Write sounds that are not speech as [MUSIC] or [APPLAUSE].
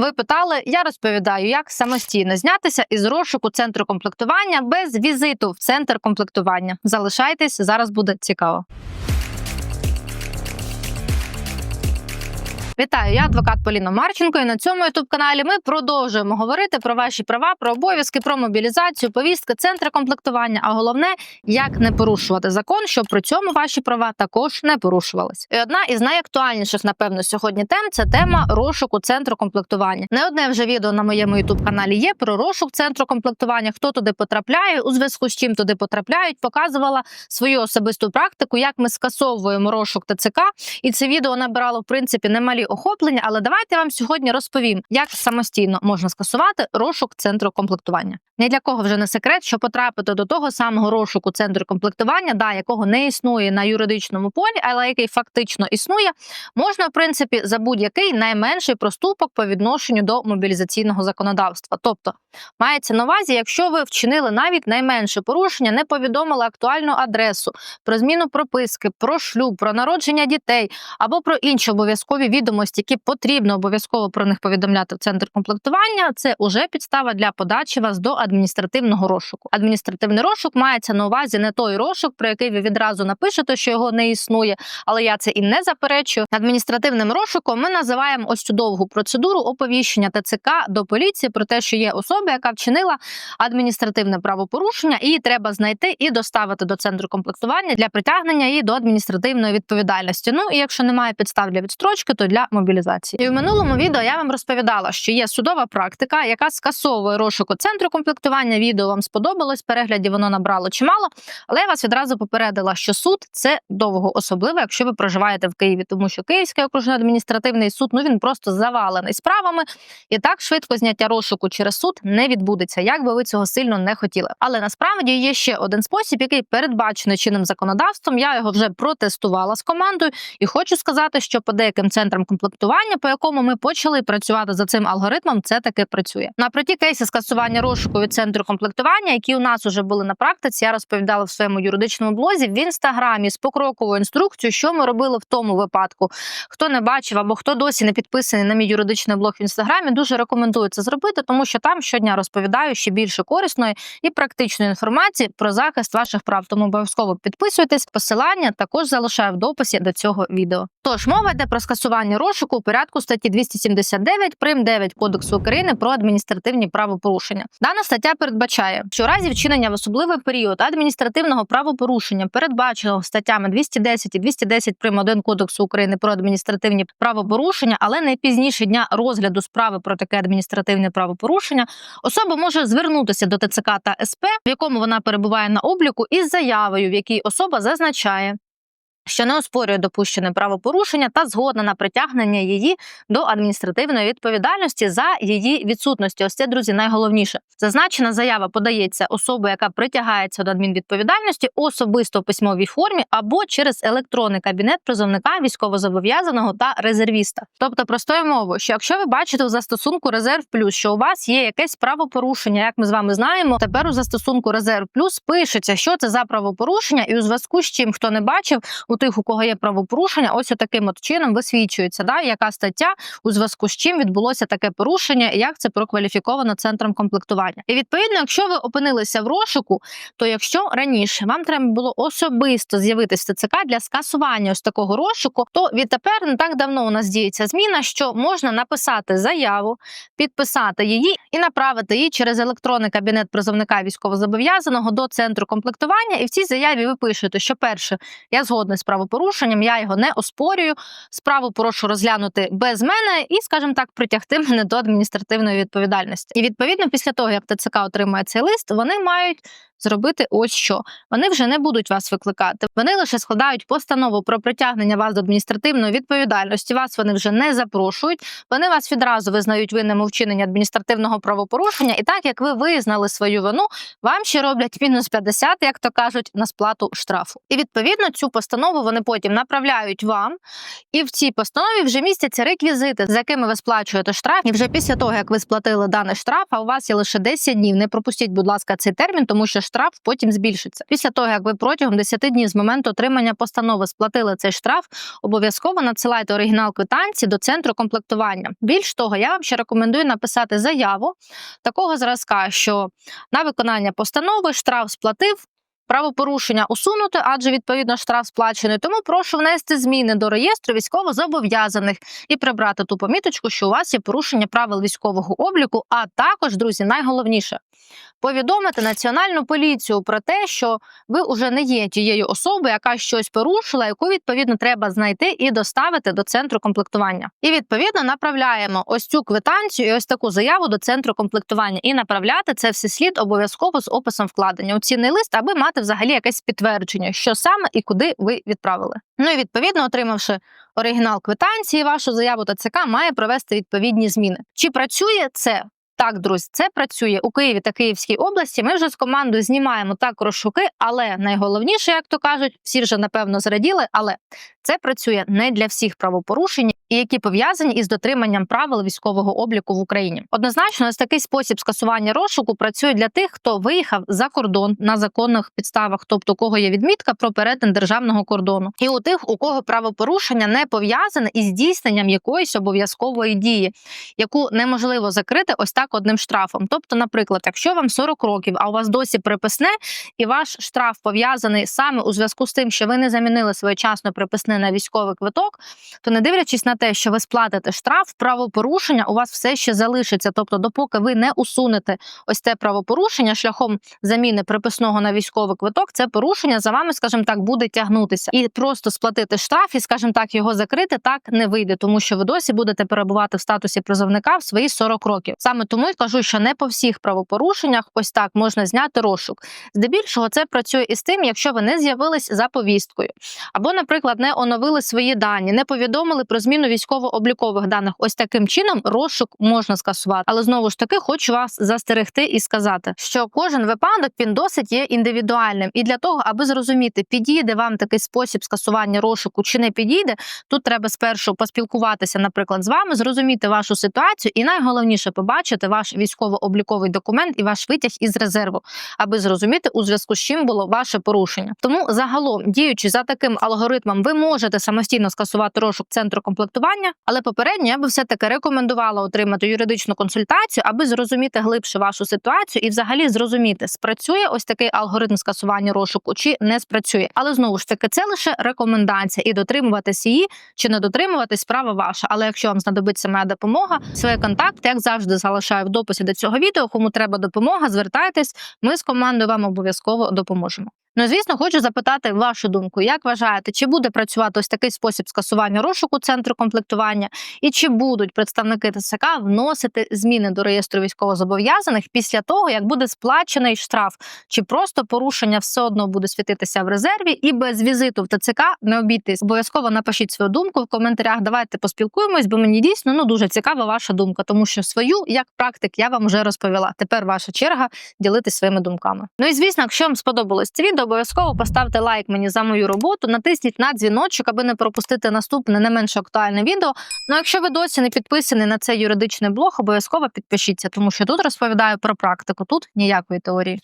Ви питали, я розповідаю, як самостійно знятися із розшуку центру комплектування без візиту в центр комплектування. Залишайтесь, зараз буде цікаво. Вітаю, я адвокат Поліна Марченко. І на цьому youtube каналі ми продовжуємо говорити про ваші права, про обов'язки, про мобілізацію, повістки, центри комплектування. А головне, як не порушувати закон, щоб при цьому ваші права також не порушувались. І одна із найактуальніших, напевно, сьогодні тем це тема розшуку центру комплектування. Не одне вже відео на моєму youtube каналі є про розшук центру комплектування. Хто туди потрапляє, у зв'язку з чим туди потрапляють, показувала свою особисту практику, як ми скасовуємо розшук ТЦК. І це відео набирало в принципі немалі охоплення. Але давайте я вам сьогодні розповім, як самостійно можна скасувати розшук центру комплектування. Ні для кого вже не секрет, що потрапити до того самого розшуку центру комплектування, да, якого не існує на юридичному полі, але який фактично існує, можна в принципі за будь-який найменший проступок по відношенню до мобілізаційного законодавства. Тобто мається на увазі, якщо ви вчинили навіть найменше порушення, не повідомили актуальну адресу про зміну прописки, про шлюб, про народження дітей або про інші обов'язкові відомості, які потрібно обов'язково про них повідомляти в центр комплектування, це уже підстава для подачі вас до адміністративного розшуку. Адміністративний розшук мається на увазі не той розшук, про який ви відразу напишете, що його не існує, але я це і не заперечую. Адміністративним розшуком ми називаємо ось цю довгу процедуру оповіщення ТЦК до поліції про те, що є особа, яка вчинила адміністративне правопорушення, і її треба знайти і доставити до центру комплектування для притягнення її до адміністративної відповідальності. Ну і якщо немає підстав для відстрочки, то для мобілізації. І в минулому відео я вам розповідала, що є судова практика, яка скасовує розшуку центру комплектування. Відео вам сподобалось. Переглядів воно набрало чимало, але я вас відразу попередила, що суд це довго, особливо, якщо ви проживаєте в Києві, тому що Київський окружний адміністративний суд ну він просто завалений справами, і так швидко зняття розшуку через суд не відбудеться, як би ви цього сильно не хотіли. Але насправді є ще один спосіб, який передбачений чинним законодавством. Я його вже протестувала з командою, і хочу сказати, що по деяким центрам комплектування, по якому ми почали працювати за цим алгоритмом, це таки працює. На проті кейси скасування розшуку від центру комплектування, які у нас вже були на практиці, я розповідала в своєму юридичному блозі в інстаграмі з покроковою інструкцією, що ми робили в тому випадку. Хто не бачив або хто досі не підписаний на мій юридичний блог в інстаграмі, дуже рекомендую це зробити, тому що там щодня розповідаю ще більше корисної і практичної інформації про захист ваших прав. Тому обов'язково підписуйтесь. Посилання також залишаю в дописі до цього відео. Тож мова йде про скасування розшуку у порядку статті 279 прим 9 Кодексу України про адміністративні правопорушення. Дана стаття передбачає, що у разі вчинення в особливий період адміністративного правопорушення, передбаченого статтями 210 і 210 прим 1 Кодексу України про адміністративні правопорушення, але не пізніше дня розгляду справи про таке адміністративне правопорушення, особа може звернутися до ТЦК та СП, в якому вона перебуває на обліку, із заявою, в якій особа зазначає. Що не оспорює допущене правопорушення та згодна на притягнення її до адміністративної відповідальності за її відсутності. Ось це, друзі, найголовніше. Зазначена заява подається особою, яка притягається до адмінвідповідальності особисто в письмовій формі або через електронний кабінет призовника військовозобов'язаного та резервіста. Тобто, простою мовою, що якщо ви бачите у застосунку резерв плюс, що у вас є якесь правопорушення, як ми з вами знаємо, тепер у застосунку резерв плюс пишеться, що це за правопорушення, і у зв'язку з чим хто не бачив, у тих, у кого є правопорушення, ось таким от чином висвічується, да, яка стаття у зв'язку з чим відбулося таке порушення, і як це прокваліфіковано центром комплектування. І відповідно, якщо ви опинилися в розшуку, то якщо раніше вам треба було особисто з'явитися в ТЦК для скасування ось такого розшуку, то відтепер не так давно у нас діється зміна, що можна написати заяву, підписати її і направити її через електронний кабінет призовника військовозобов'язаного до центру комплектування. І в цій заяві ви пишете, що перше я згодна з правопорушенням, я його не оспорюю. Справу прошу розглянути без мене і, скажімо так, притягти [LAUGHS] мене до адміністративної відповідальності. І відповідно, після того як ТЦК отримає цей лист, вони мають. Зробити ось що вони вже не будуть вас викликати. Вони лише складають постанову про притягнення вас до адміністративної відповідальності. Вас вони вже не запрошують. Вони вас відразу визнають винним у вчиненні адміністративного правопорушення. І так як ви визнали свою вину, вам ще роблять мінус 50, як то кажуть, на сплату штрафу. І відповідно цю постанову вони потім направляють вам. І в цій постанові вже містяться реквізити, за якими ви сплачуєте штраф. І вже після того, як ви сплатили даний штраф, а у вас є лише 10 днів. Не пропустіть, будь ласка, цей термін, тому що штраф потім збільшиться. Після того, як ви протягом 10 днів з моменту отримання постанови сплатили цей штраф, обов'язково надсилайте оригінал квитанції до центру комплектування. Більш того, я вам ще рекомендую написати заяву такого зразка, що на виконання постанови штраф сплатив. Правопорушення усунути, адже відповідно штраф сплачений. Тому прошу внести зміни до реєстру військовозобов'язаних і прибрати ту поміточку, що у вас є порушення правил військового обліку. А також, друзі, найголовніше повідомити національну поліцію про те, що ви вже не є тією особою, яка щось порушила, яку відповідно треба знайти і доставити до центру комплектування. І відповідно направляємо ось цю квитанцію і ось таку заяву до центру комплектування. І направляти це все слід обов'язково з описом вкладення у цінний лист, аби мати взагалі якесь підтвердження, що саме і куди ви відправили. Ну і відповідно, отримавши оригінал квитанції, вашу заяву ТЦК має провести відповідні зміни. Чи працює це? Так, друзі, це працює у Києві та Київській області. Ми вже з командою знімаємо так розшуки, але найголовніше, як то кажуть, всі вже напевно зраділи, але це працює не для всіх правопорушень, які пов'язані із дотриманням правил військового обліку в Україні. Однозначно, ось такий спосіб скасування розшуку працює для тих, хто виїхав за кордон на законних підставах, тобто у кого є відмітка про перетин державного кордону, і у тих, у кого правопорушення не пов'язане із здійсненням якоїсь обов'язкової дії, яку неможливо закрити ось так одним штрафом. Тобто, наприклад, якщо вам 40 років, а у вас досі приписне, і ваш штраф пов'язаний саме у зв'язку з тим, що ви не замінили своєчасно приписне на військовий квиток, то не дивлячись на те, що ви сплатите штраф, правопорушення у вас все ще залишиться. Тобто, допоки ви не усунете ось те правопорушення шляхом заміни приписного на військовий квиток, це порушення за вами, скажімо так, буде тягнутися. І просто сплатити штраф і, скажімо так, його закрити так не вийде, тому що ви досі будете перебувати в статусі призовника в свої 40 років. Саме тому і кажу, що не по всіх правопорушеннях ось так можна зняти розшук. Здебільшого це працює із тим, якщо ви не з'явились за повісткою, або, наприклад, не оновили свої дані, не повідомили про зміну військово-облікових даних. Ось таким чином розшук можна скасувати. Але знову ж таки хочу вас застерегти і сказати, що кожен випадок він досить є індивідуальним. І для того, аби зрозуміти, підійде вам такий спосіб скасування розшуку чи не підійде, тут треба спершу поспілкуватися, наприклад, з вами, зрозуміти вашу ситуацію, і найголовніше побачити ваш військово-обліковий документ і ваш витяг із резерву, аби зрозуміти у зв'язку з чим було ваше порушення. Тому загалом, діючи за таким алгоритмом, ви можете самостійно скасувати розшук центру комплектування, але попередньо я би все таки рекомендувала отримати юридичну консультацію, аби зрозуміти глибше вашу ситуацію і взагалі зрозуміти, спрацює ось такий алгоритм скасування розшуку чи не спрацює. Але знову ж таки, це лише рекомендація, і дотримуватись її чи не дотримуватись справа ваша. Але якщо вам знадобиться моя допомога, свої контакти, як завжди, залишаю в дописі до цього відео. Кому треба допомога, звертайтесь. Ми з командою вам обов'язково допоможемо. Ну, звісно, хочу запитати вашу думку. Як вважаєте, чи буде працювати ось такий спосіб скасування розшуку центру комплектування, і чи будуть представники ТСК вносити зміни до реєстру військовозобов'язаних після того, як буде сплачений штраф, чи просто порушення все одно буде світитися в резерві, і без візиту в ТЦК не обійтись? Обов'язково напишіть свою думку в коментарях. Давайте поспілкуємось, бо мені дійсно ну дуже цікава ваша думка, тому що свою як практик я вам вже розповіла. Тепер ваша черга ділитись своїми думками. Ну і звісно, якщо вам сподобалось це відео, обов'язково поставте лайк мені за мою роботу, натисніть на дзвіночок, аби не пропустити наступне не менш актуальне відео. Ну, якщо ви досі не підписані на цей юридичний блог, обов'язково підпишіться, тому що тут розповідаю про практику. Тут ніякої теорії.